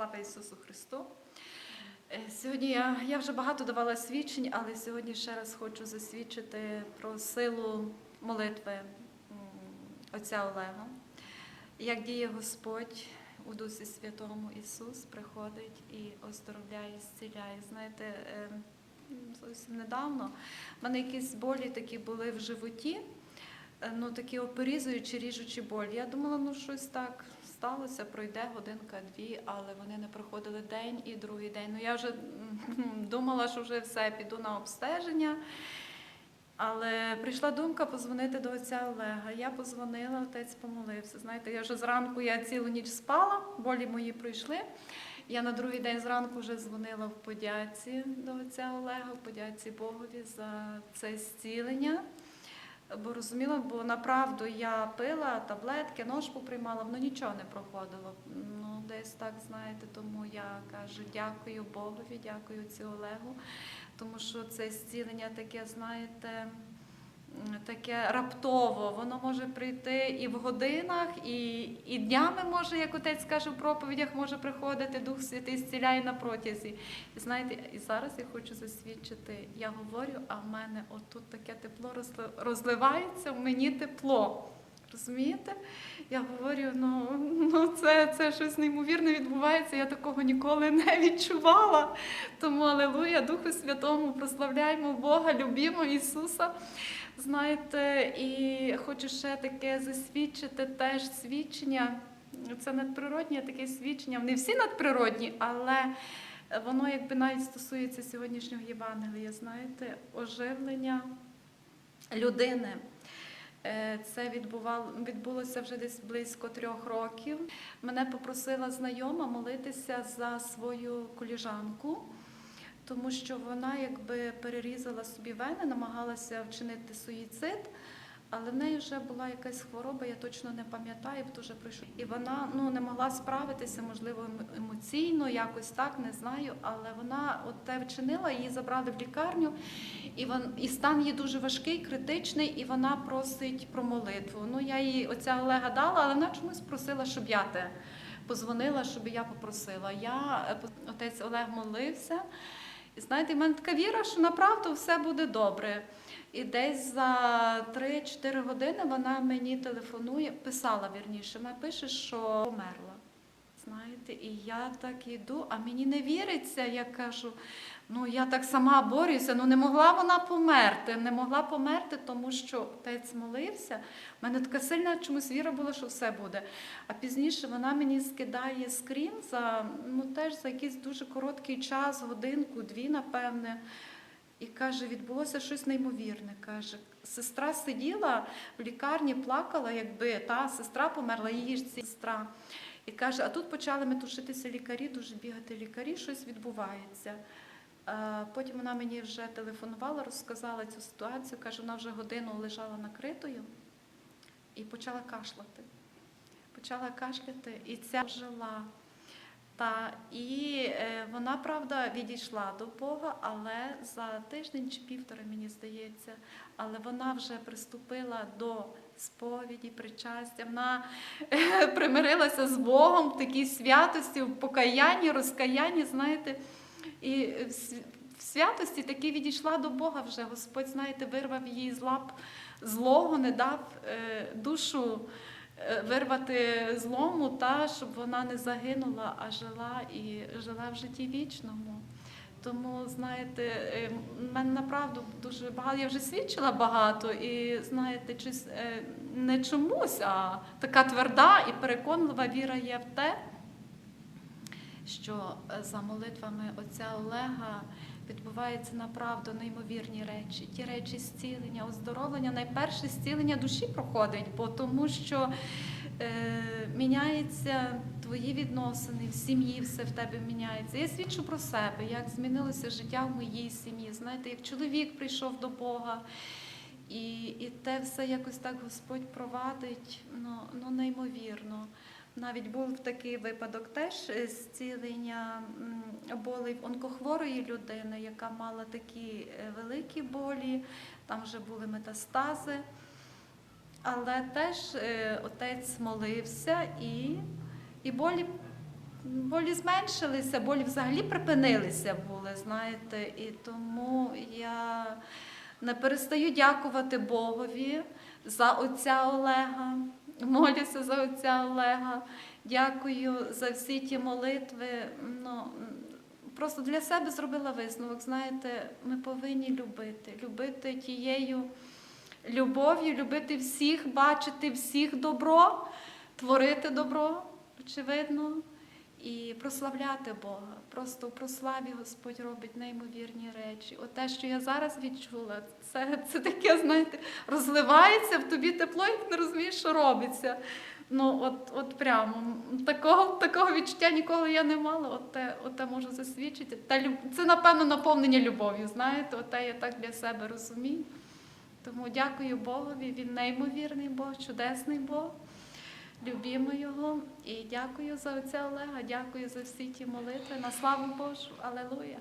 Слава Ісусу Христу! Е, Сьогодні я, я вже багато давала свідчень, але сьогодні ще раз хочу засвідчити про силу молитви отця Олега. Як діє Господь у Дусі Святому Ісус приходить і оздоровляє, зціляє. Знаєте, е, зовсім недавно в мене якісь болі такі були в животі, е, ну такі оперізуючі, ріжучі болі. Я думала, ну щось так сталося, пройде годинка-дві, але вони не проходили день і другий день. Ну я вже думала, що вже все, піду на обстеження. Але прийшла думка позвонити до отця Олега. Я позвонила, отець помолився. Знаєте, я вже зранку я цілу ніч спала, болі мої пройшли. Я на другий день зранку вже дзвонила в подяці до отця Олега, в подяці Богові за це зцілення. Бо розуміла, бо направду я пила таблетки, ножку приймала, воно нічого не проходило. Ну, десь так, знаєте, тому я кажу дякую Богові, дякую цю Олегу, тому що це зцілення таке, знаєте, таке раптово, воно може прийти і в годинах, і, і днями може, як отець каже в проповідях, може приходити, Дух Святий зціляє на протязі. І знаєте, і зараз я хочу засвідчити, я говорю, а в мене отут таке тепло розливається, в мені тепло. Розумієте? Я говорю, ну, ну це, це щось неймовірне відбувається, я такого ніколи не відчувала. Тому Алелуя, Духу Святому, прославляємо Бога, любімо Ісуса. Знаєте, і хочу ще таке засвідчити теж свідчення. Це надприроднє таке свідчення. Вони всі надприродні, але воно якби навіть стосується сьогоднішнього Євангелія, знаєте, оживлення людини. Е, Це відбувало, відбулося вже десь близько трьох років. Мене попросила знайома молитися за свою коліжанку, тому що вона якби перерізала собі вени, намагалася вчинити суїцид. Але в неї вже була якась хвороба, я точно не пам'ятаю, бо пройшло. І вона ну не могла справитися, можливо, ем- емоційно, якось так, не знаю. Але вона от те вчинила, її забрали в лікарню, і вон і стан її дуже важкий, критичний, і вона просить про молитву. Ну я їй оця Олега дала, але вона чомусь просила, щоб я те позвонила, щоб я попросила. Я е, отець Олег молився. Знаєте, в мене така віра, що направду все буде добре. І десь за 3-4 години вона мені телефонує, писала вірніше, вона пише, що померла. Знаєте, і я так іду, а мені не віриться. Я кажу, ну я так сама борюся, ну не могла вона померти, не могла померти, тому що отець молився. У мене така сильна чомусь віра була, що все буде. А пізніше вона мені скидає скрін за ну теж за якийсь дуже короткий час, годинку, дві, напевне. І каже, відбулося щось неймовірне. Каже, сестра сиділа в лікарні, плакала, якби та сестра померла, її ж сестра. І каже, а тут почали метушитися лікарі, дуже бігати лікарі, щось відбувається. Е, Потім вона мені вже телефонувала, розказала цю ситуацію. Каже, вона вже годину лежала накритою і почала кашляти. Почала кашляти, і ця жила. Та і е, вона, правда, відійшла до Бога, але за тиждень чи півтора, мені здається, але вона вже приступила до сповіді, причастя. Вона е, примирилася з Богом в такій святості, в покаянні, розкаянні, знаєте, і в святості таки відійшла до Бога вже. Господь, знаєте, вирвав її з лап злого, не дав е, душу е, вирвати злому, та, щоб вона не загинула, а жила і жила в житті вічному. Тому, знаєте, е, в мене направду дуже багато, я вже свідчила багато, і знаєте, чись, е, не чомусь, а така тверда і переконлива віра є в те, що за молитвами отця Олега відбуваються направду неймовірні речі. Ті речі зцілення, оздоровлення, найперше зцілення душі проходить, бо тому що е, міняється твої відносини в сім'ї, все в тебе міняється. Я свідчу про себе, як змінилося життя в моїй сім'ї. Знаєте, як чоловік прийшов до Бога. І, і те все якось так Господь провадить, ну, ну неймовірно. Навіть був такий випадок теж е, зцілення болей онкохворої людини, яка мала такі е, великі болі, там вже були метастази. Але теж е, отець молився і, і болі болі зменшилися, болі взагалі припинилися були, знаєте, і тому я не перестаю дякувати Богові за отця Олега. Молюся за отця Олега. Дякую за всі ті молитви. Ну, просто для себе зробила висновок. Знаєте, ми повинні любити, любити тією любов'ю, любити всіх, бачити всіх добро, творити добро, очевидно, і прославляти Бога. Просто в прославі Господь робить неймовірні речі. От те, що я зараз відчула, це, це таке, знаєте, розливається в тобі тепло, і не розумієш, що робиться. Ну, от, от прямо такого, такого відчуття ніколи я не мала. От те, от те можу засвідчити. Та. Це, напевно, наповнення любов'ю. Знаєте, от те я так для себе розумію. Тому дякую Богові. Він неймовірний Бог, чудесний Бог. Любімо його і дякую за отця Олега, дякую за всі ті молитви. На славу Божу. Алелуя.